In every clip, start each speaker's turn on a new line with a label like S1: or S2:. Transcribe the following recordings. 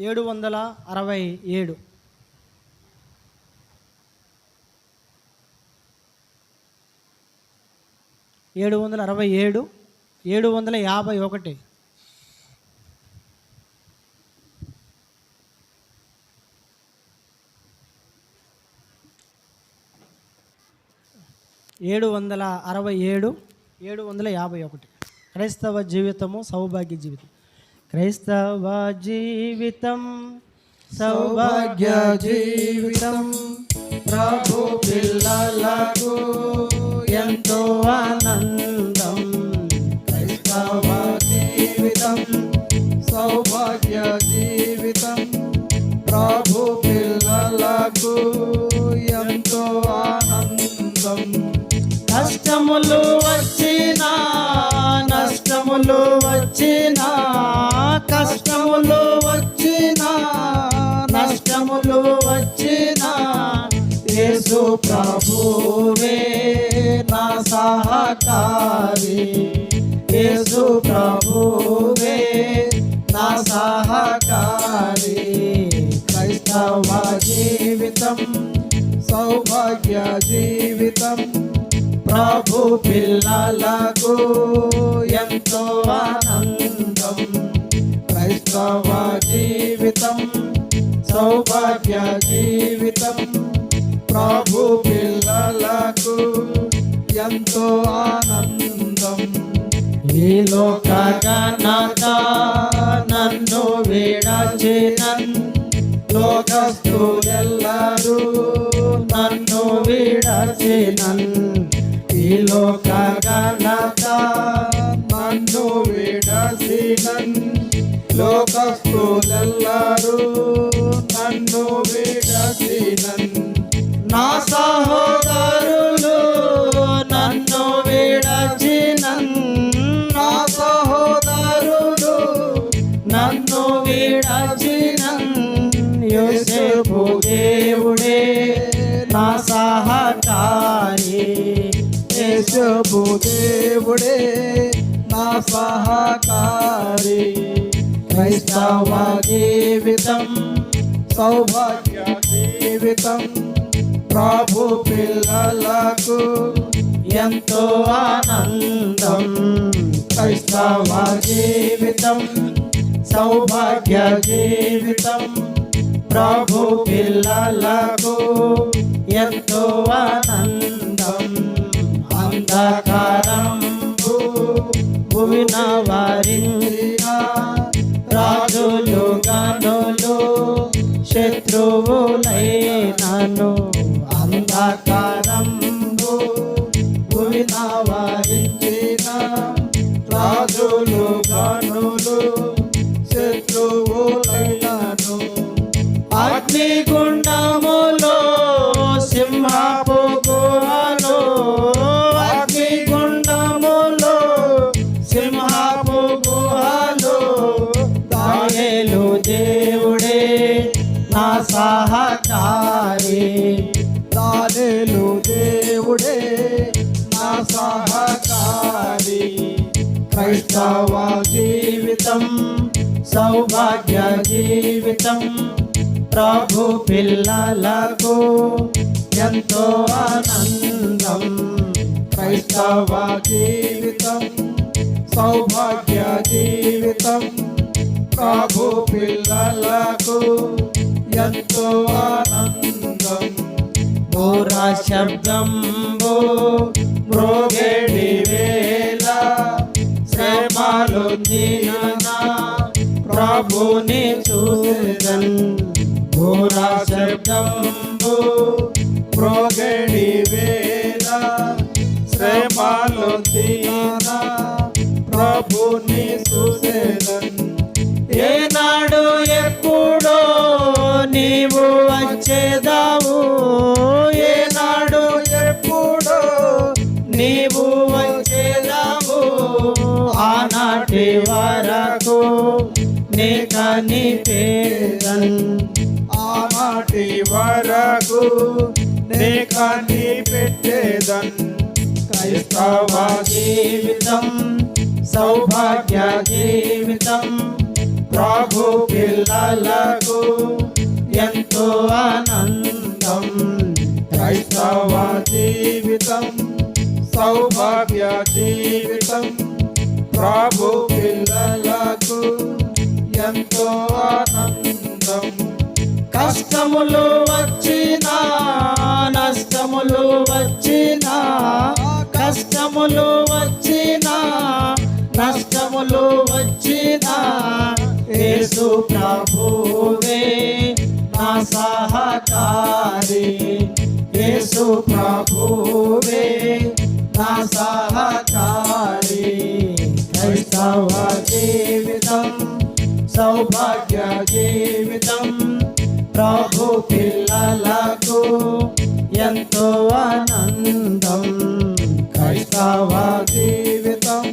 S1: ఏడు వందల అరవై ఏడు. ఏడు వందల అరవై ఏడు ఏడు వందల యాభై ఒకటి. ఏడు వందల అరవై ఏడు ఏడు వందల యాభై ఒకటి. క్రైస్తవ జీవితము సౌభాగ్య జీవితం. క్రైస్తవ జీవితం సౌభాగ్య జీవితం ప్రభు పిల్లలకు ఎంతో ఆనందం.
S2: క్రైస్తవ జీవితం సౌభాగ్య జీవితం ప్రభు పిల్లలకు ఎంతో ఆనందం.
S1: కష్టములు వచ్చినా నష్టములు వచ్చినా కష్టములు వచ్చినా నష్టములు వచ్చినా యేసు ప్రభువే నా సహకారి. యేసు ప్రభువే నా సహకారి.
S2: క్రైస్తవ జీవితం సౌభాగ్య జీవితం
S1: ప్రభు
S2: పిల్లలకు ఎంతో ఆనందం. క్రైస్తవ జీవితం సౌభాగ్య జీవితం ప్రభు పిల్లలకు ఎంతో ఆనందం.
S1: ఈ లోక ఘనత నన్ను విడచినన్.
S2: లోకస్తులెల్లరూ
S1: నన్ను విడచినన్. ఈ లోక ఘనత
S2: నన్ను విడసినన్ లోకస్తులెల్లరూ నన్ను విడసినన్.
S1: నా సహోదరులు నన్ను విడచినన్.
S2: నా సహోదరుడు
S1: నన్ను విడచినన్. యోసేపు దేవుడే నా సహకారి.
S2: యేసపు దేవుడే నా సహకారి. క్రైస్తవ జీవితం సౌభాగ్య జీవితం ప్రభు పిల్లలకు
S1: ఎంతో ఆనందం. క్రైస్తవ జీవితం సౌభాగ్య జీవితం ప్రభు పిల్లలకు ఎంతో ఆనందం. అంధకారం భువిన వారిని రాజులు గనులు శత్రువులైనను అంధకారం
S2: భూమిన వారించిన రాజులు గనులు శత్రువులైనను
S1: అగ్నిగుండము నా సహకారి.
S2: దానేలు దేవుడే నా సహకారి.
S1: క్రైస్తవ జీవితం సౌభాగ్య జీవితం ప్రభు పిల్లలకు ఎంతో ఆనందం.
S2: క్రైస్తవ జీవితం సౌభాగ్య జీవితం ప్రభు పిల్లలకు ఎంతో ఆనందం.
S1: బోర శబ్దంబు మ్రోగేడి వేళ. శ్రమలు ప్రభుని చూసన్ బోర శబ్దంబు
S2: ప్రోగడి వేళ. శ్రమలు ప్రభుని చూసన్
S1: ఏనాడు ఎప్పుడో చేదాము. ఏనాడు
S2: ఎప్పుడు
S1: నీవు వచ్చేదావు ఆనాటి వరకు నీ కని పేదన్
S2: ఆనాటి వరకు నే కని పెట్టేదన్ క్రైస్తవ
S1: జీవితం సౌభాగ్య జీవితం
S2: ప్రభు పిల్లలకు ఎంతో ఆనందం క్రైస్తవ జీవితం సౌభాగ్య జీవితం ప్రభు పిల్లలకు ఎంతో ఆనందం.
S1: కష్టములు వచ్చినా నష్టములు వచ్చినా కష్టములు వచ్చినా నష్టములు వచ్చినా యేసు ప్రభువే. సహకారి యేసు ప్రభువే నా సహకారి. క్రైస్తవ జీవితం సౌభాగ్య జీవితం ప్రభు పిల్లలకు ఎంతో ఆనందం. క్రైస్తవ జీవితం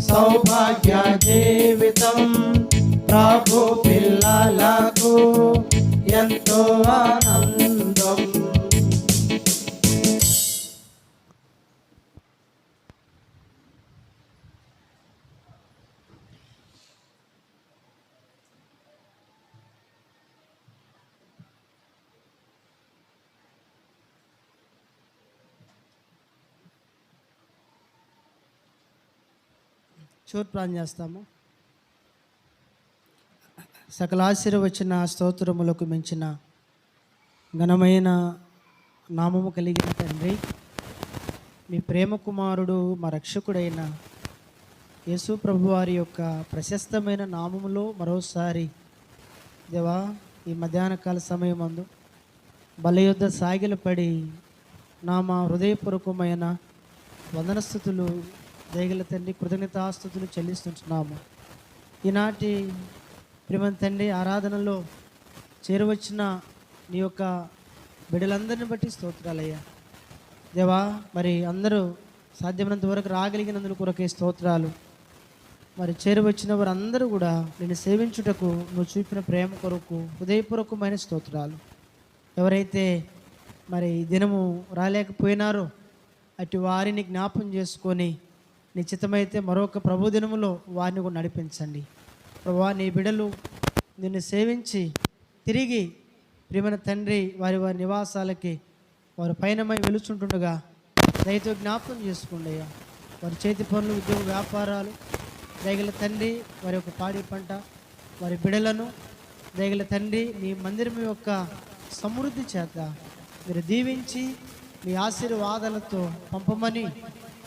S1: సౌభాగ్య జీవితం ప్రభు పిల్లలకు ఎంతో ఆనందం చోట్ ప్రాన్ చేస్తాము సకల ఆశీర్వచన స్తోత్రములకు మించిన ఘనమైన నామము కలిగిన తండ్రి మీ ప్రేమ కుమారుడు మా రక్షకుడైన యేసు ప్రభు వారి యొక్క ప్రశస్తమైన నామములో మరోసారి దేవా ఈ మధ్యాహ్న కాల సమయమందు బలయుద్ధ సాగిలపడి నా మా హృదయపూర్వకమైన వందనస్థుతులు దయగల తండ్రి కృతజ్ఞతాస్థుతులు చెల్లిస్తుంటున్నాము. ఈనాటి ప్రేమ తండ్రి ఆరాధనలో చేరువచ్చిన నీ యొక్క బిడ్డలందరిని బట్టి స్తోత్రాలయ్యా. దేవా మరి అందరూ సాధ్యమైనంత వరకు రాగలిగినందుకు కొరకే స్తోత్రాలు. మరి చేరువచ్చిన వారందరూ కూడా నేను సేవించుటకు నువ్వు చూపిన ప్రేమ కొరకు హృదయపూర్వకమైన స్తోత్రాలు. ఎవరైతే మరి దినము రాలేకపోయినారో అటు వారిని జ్ఞాపం చేసుకొని నిశ్చితమైతే మరొక ప్రభు దినములో వారిని కూడా నడిపించండి. ప్రభా నీ బిడలు నిన్ను సేవించి తిరిగి ప్రియమైన తండ్రి వారి వారి నివాసాలకి వారు పైనమై వెలుచుంటుండగా దయతో జ్ఞాపకం చేసుకోండి అయ్యా. వారి చేతి పనులు ఉద్యోగ వ్యాపారాలు దయగల తండ్రి వారి యొక్క పాడి పంట వారి బిడలను దయగల తండ్రి మీ మందిరం యొక్క సమృద్ధి చేత మీరు దీవించి మీ ఆశీర్వాదాలతో పంపమని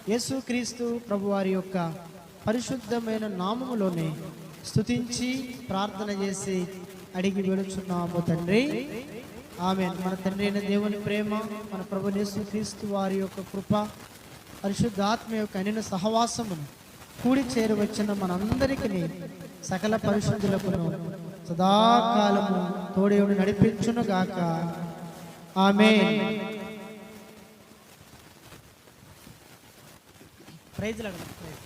S1: యేసుక్రీస్తు ప్రభు వారి యొక్క పరిశుద్ధమైన నామములోనే స్తుతించి ప్రార్థన చేసి అడిగి వెళుచున్నాము తండ్రి. ఆమె మన తండ్రి అయిన దేవుని ప్రేమ మన ప్రభు యేసుక్రీస్తు వారి యొక్క కృప పరిశుద్ధాత్మ యొక్క అనిన సహవాసమును కూడి చేరవచ్చిన మనందరికీ సకల పరిశుద్ధులకును సదాకాలము తోడేవుడు నడిపించును గాక. ఆమె ప్రైజ్లాడు ప్రైజ్.